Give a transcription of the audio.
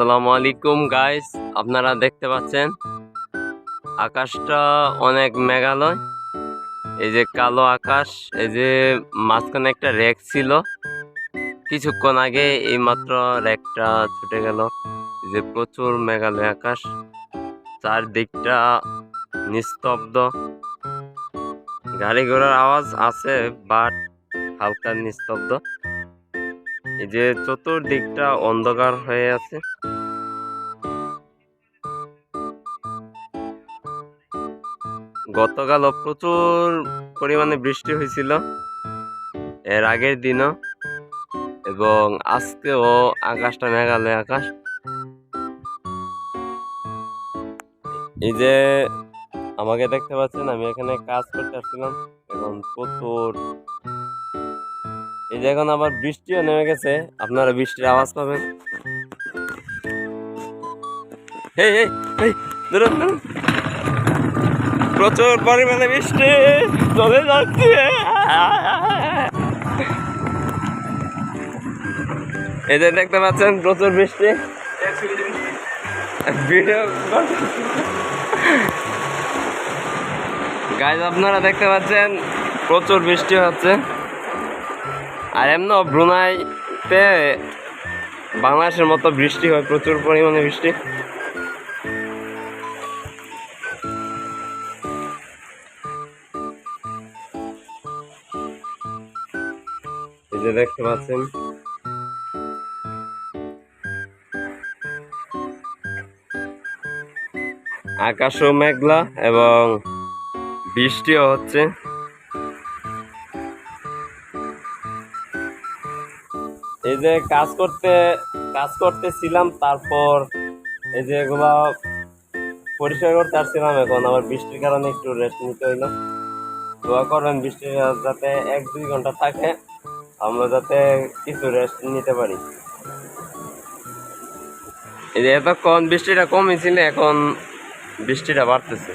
আসসালামু আলাইকুম গাইস আপনারা দেখতে পাচ্ছেন, আকাশটা অনেক মেঘালয়। এই যে কালো আকাশ, এই যে মাঝখানে একটা রেক ছিল। কিছুক্ষণ আগে এই মাত্র রেকটা ছুটে গেল। যে প্রচুর মেঘালয় আকাশ, চারদিকটা নিস্তব্ধ। গাড়ি ঘোড়ার আওয়াজ আছে বাট হালকা নিস্তব্ধ। যে চতুর্দিকটা অন্ধকার হয়ে আছে। গতকাল প্রচুর পরিমাণে বৃষ্টি হয়েছিল এর আগের দিনও এবং আজকেও আকাশটা মেঘালয় আকাশ। এই যে আমাকে দেখতে পাচ্ছেন, আমি এখানে কাজ করতে আসছিলাম এখন প্রচুর এই যে এখন আবার বৃষ্টিও নেমে গেছে, আপনারা বৃষ্টির আওয়াজ পাবেন। প্রচুর পরিমাণে বৃষ্টি চলে যাচ্ছে। এই যে দেখতে পাচ্ছেন, প্রচুর বৃষ্টি। গাইজ, আপনারা দেখতে পাচ্ছেন, প্রচুর বৃষ্টি হচ্ছে। আর এমন ব্রুনাইতে বাংলাদেশের মতো বৃষ্টি হয়, প্রচুর পরিমাণে বৃষ্টি। যে দেখতে পাচ্ছেন। আকাশও মেঘলা এবং বৃষ্টিও হচ্ছে। এই যে কাজ করতে, কাজ করতেছিলাম, তারপর এই যে এগুলা পরিষ্কার করতে আসছিলাম এখন। আবার বৃষ্টির কারণে একটু রেস্ট নিতে হইল। দোয়া করবেন বৃষ্টি যাতে এক দুই ঘণ্টা থাকে, আমরা যাতে কিছু রেস্ট নিতে পারি। এই যে এতক্ষণ বৃষ্টিটা কমেছিল এখন বৃষ্টিটা বাড়তেছে।